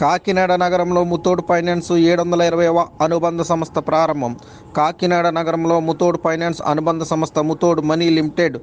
కాకినాడ నగరంలో ముత్తోడు ఫైనాన్స్ ఏడు వందల ఇరవైవ అనుబంధ సంస్థ ప్రారంభం. కాకినాడ నగరంలో ముత్తోడు ఫైనాన్స్ అనుబంధ సంస్థ ముత్తోడు మనీ లిమిటెడ్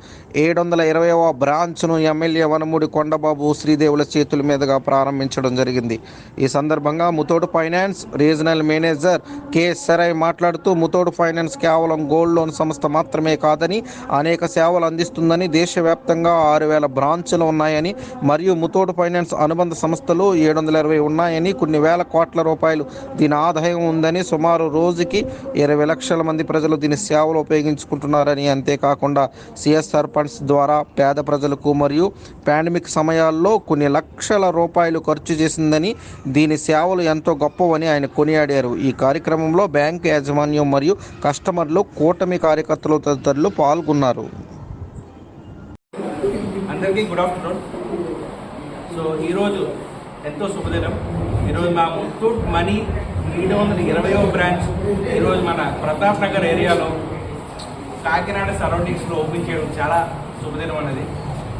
ఏడు వందల ఇరవైవ బ్రాంచ్ను ఎమ్మెల్యే వనమూడి కొండబాబు శ్రీదేవుల చేతుల మీదుగా ప్రారంభించడం జరిగింది. ఈ సందర్భంగా Muthoot finance regional manager K సరై మాట్లాడుతూ ముత్తోడు ఫైనాన్స్ కేవలం గోల్డ్ లోన్ సంస్థ మాత్రమే కాదని అనేక సేవలు అందిస్తుందని దేశవ్యాప్తంగా ఆరు వేల బ్రాంచులు ఉన్నాయని మరియు ముత్తోడు ఫైనాన్స్ అనుబంధ సంస్థలు ఏడు వందల ఇరవై ఉన్నాయి ఉన్నాయని కొన్ని వేల కోట్ల రూపాయలు దీని ఆదాయం ఉందని సుమారు రోజుకి ఇరవై లక్షల మంది ప్రజలు దీని సేవలు ఉపయోగించుకుంటున్నారని అంతేకాకుండా సిఎస్ఆర్ ఫండ్స్ ద్వారా పేద ప్రజలకు మరియు పాండమిక్ సమయాల్లో కొన్ని లక్షల రూపాయలు ఖర్చు చేసిందని దీని సేవలు ఎంతో గొప్పవని ఆయన కొనియాడారు. ఈ కార్యక్రమంలో బ్యాంకు యాజమాన్యం మరియు కస్టమర్లు కూటమి కార్యకర్తలు తదితరులు పాల్గొన్నారు. అందరికీ గుడ్ ఆఫ్టర్నూన్. సో ఈరోజు ఎంతో శుభదినం. ఈరోజు మా ముత్తూట్ మనీ ఏడు వందల ఇరవయో బ్రాంచ్ ఈరోజు మన ప్రతాప్ నగర్ ఏరియాలో కాకినాడ సరౌండింగ్స్లో ఓపెన్ చేయడం చాలా శుభదినం అనేది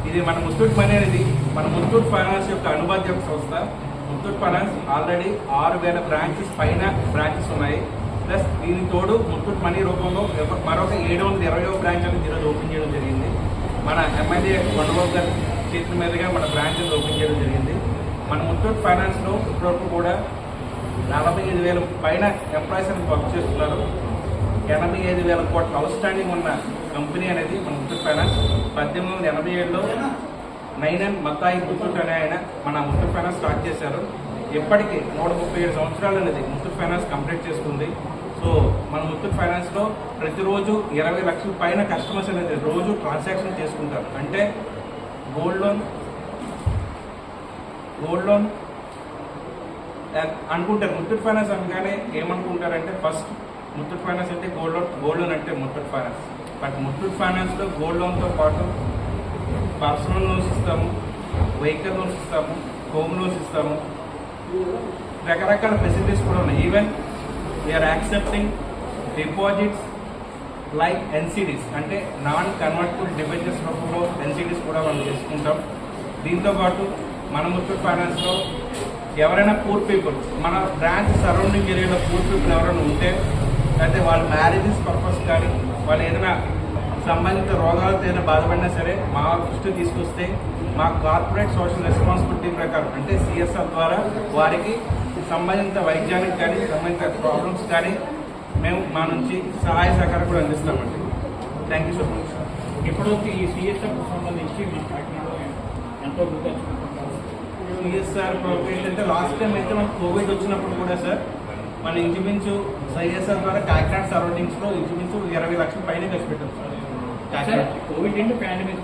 ఇది మన ముత్తూట్ మనీ అనేది మన ముత్తూట్ ఫైనాన్స్ యొక్క అనుబంధ సంస్థ. ముత్తూట్ ఫైనాన్స్ ఆల్రెడీ ఆరు వేల బ్రాంచెస్ పైన బ్రాంచెస్ ఉన్నాయి. ప్లస్ దీని తోడు ముత్తూట్ మనీ రూపంలో మరొక ఏడు వందల ఇరవయో బ్రాంచ్ అనేది ఈరోజు ఓపెన్ చేయడం జరిగింది. మన ఎమ్మెల్యే కొండబాబు గారి చేతుల మీదుగా మన బ్రాంచ్ ఓపెన్ చేయడం జరిగింది. మన ముత్తూట్ ఫైనాన్స్లో ఇప్పటివరకు కూడా నలభై ఐదు వేల పైన ఎంప్లాయీస్ని వర్క్ చేస్తున్నారు. ఎనభై ఐదు వేల కోట్ల అవుట్ స్టాండింగ్ ఉన్న కంపెనీ అనేది మన ముత్తూట్ ఫైనాన్స్. పద్దెనిమిది వందల ఎనభై ఏడులో నైన్ అండ్ ముత్తూట్ అనే ఆయన మన ముత్తూట్ ఫైనాన్స్ స్టార్ట్ చేశారు. ఇప్పటికీ నూట ముప్పై ఏడు సంవత్సరాలు అనేది ముత్తూట్ ఫైనాన్స్ కంప్లీట్ చేసుకుంది. సో మన ముత్తూట్ ఫైనాన్స్లో ప్రతిరోజు ఇరవై లక్షల పైన కస్టమర్స్ అనేది రోజు ట్రాన్సాక్షన్ చేసుకుంటారు. అంటే గోల్డ్ లోన్ గోల్డ్ లోన్ అనుకుంటారు ముత్తూట్ ఫైనాన్స్ అనగానే ఏమనుకుంటారంటే ఫస్ట్ ముత్తూట్ ఫైనాన్స్ అంటే గోల్డ్ లోన్ గోల్డ్ లోన్ అంటే ముత్తూట్ ఫైనాన్స్. బట్ ముత్తూట్ ఫైనాన్స్లో గోల్డ్ లోన్తో పాటు పర్సనల్ లోన్స్ ఇస్తాము వెహికల్ లోన్స్ ఇస్తాము హోమ్ లోన్స్ ఇస్తాము. రకరకాల ఫెసిలిటీస్ కూడా ఉన్నాయి. Even we are accepting deposits like NCDs అంటే నాన్ కన్వర్టబుల్ డిబెంచర్స్ రూపంలో ఎన్సిడీస్ కూడా మనం చేసుకుంటాం. దీంతో పాటు మన ముత్తూట్ ఫైనాన్స్లో ఎవరైనా పూర్ పీపుల్ మన బ్రాంచ్ సరౌండింగ్ ఏరియాలో పూర్ పీపుల్ ఎవరైనా ఉంటే అయితే వాళ్ళ మ్యారేజెస్ పర్పస్ కానీ వాళ్ళు ఏదైనా సంబంధిత రోగాలతో ఏదైనా బాధపడినా సరే మా దృష్టి తీసుకొస్తే మా కార్పొరేట్ సోషల్ రెస్పాన్సిబిలిటీ ప్రకారం అంటే సిఎస్ఆర్ ద్వారా వారికి సంబంధిత వైద్యానికి కానీ సంబంధిత ప్రాబ్లమ్స్ కానీ మేము మా నుంచి సహాయ సహకారం కూడా అందిస్తామండి. థ్యాంక్ యూ సో మచ్ ఇప్పుడు ఈ సిఎస్ఎఫ్ సంబంధించి మీ కాకినాడలో ఎంతో గుర్తించుకుంటున్నారు సిఎస్ఆర్ ఏంటంటే లాస్ట్ టైం అయితే మనకు కోవిడ్ వచ్చినప్పుడు కూడా సార్ మన ఇంచుమించు సిఎస్ఆర్ ద్వారా కాకినాడ సరౌండింగ్స్లో ఇంచుమించు ఇరవై లక్షల పైన ఖర్చు పెట్టాం సార్ కోవిడ్ అంటే పాండమిక్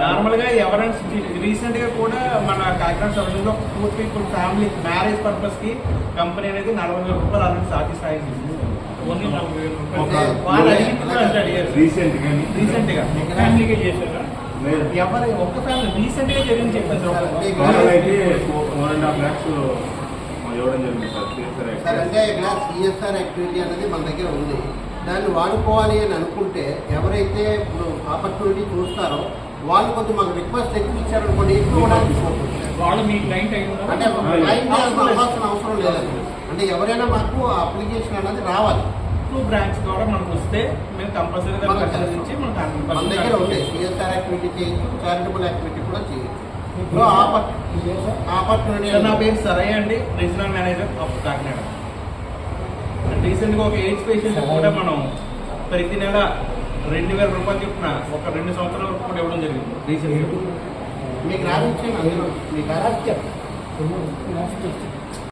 నార్మల్గా ఎవరైనా రీసెంట్గా కూడా మన కాకినాడ సరౌండింగ్లో పూర్ పీపుల్ ఫ్యామిలీ మ్యారేజ్ పర్పస్కి కంపెనీ అనేది నలభై వేల రూపాయలు ఆల్రెడీ సాధి సాయం చేసింది రీసెంట్ గాని రీసెంట్గా. ఫ్యామిలీకే చేశారా. ఎవరు ఒక్క ఫ్యామిలీ రీసెంట్గా జరిగింది చెప్పాను సార్ అయితే వన్ అండ్ హాఫ్ ల్యాక్స్ ఇవ్వడం జరిగింది సార్ సిఎస్ఆర్ సార్ అంటే ఇక్కడ సిఎస్ఆర్ యాక్టివిటీ అనేది మన దగ్గర ఉంది. దాన్ని వాడుకోవాలి అని అనుకుంటే ఎవరైతే ఇప్పుడు ఆపర్చునిటీ చూస్తారో వాళ్ళు కొంచెం మాకు రిక్వెస్ట్ ఎక్కువ ఇచ్చారనుకోండి ఎక్కువ. వాళ్ళు మీ క్లయింట్ అంటే అవసరం లేదండి. అంటే ఎవరైనా మాకు అప్లికేషన్ అనేది రావాలి. టూ బ్రాంచ్ ద్వారా మనకు వస్తే మేము కంపల్సరీగా పరిశీలించి మన దగ్గర ఉంది సిఎస్ఆర్ యాక్టివిటీ చేయొచ్చు. చారిటబుల్ యాక్టివిటీ కూడా చేయొచ్చు. ఆపర్చునిటీ సార్ నా పేరు సరయ్య అండి రీజనల్ మేనేజర్ ఆఫ్ కాకినాడ రీసెంట్గా ఒక ఎయిడ్స్ పేషెంట్ కూడా మనం ప్రతి నెల రెండు వేల రూపాయలు చొప్పున ఒక రెండు సంవత్సరాల వరకు కూడా ఇవ్వడం జరిగింది రీసెంట్గా మీకు అందులో. మీకు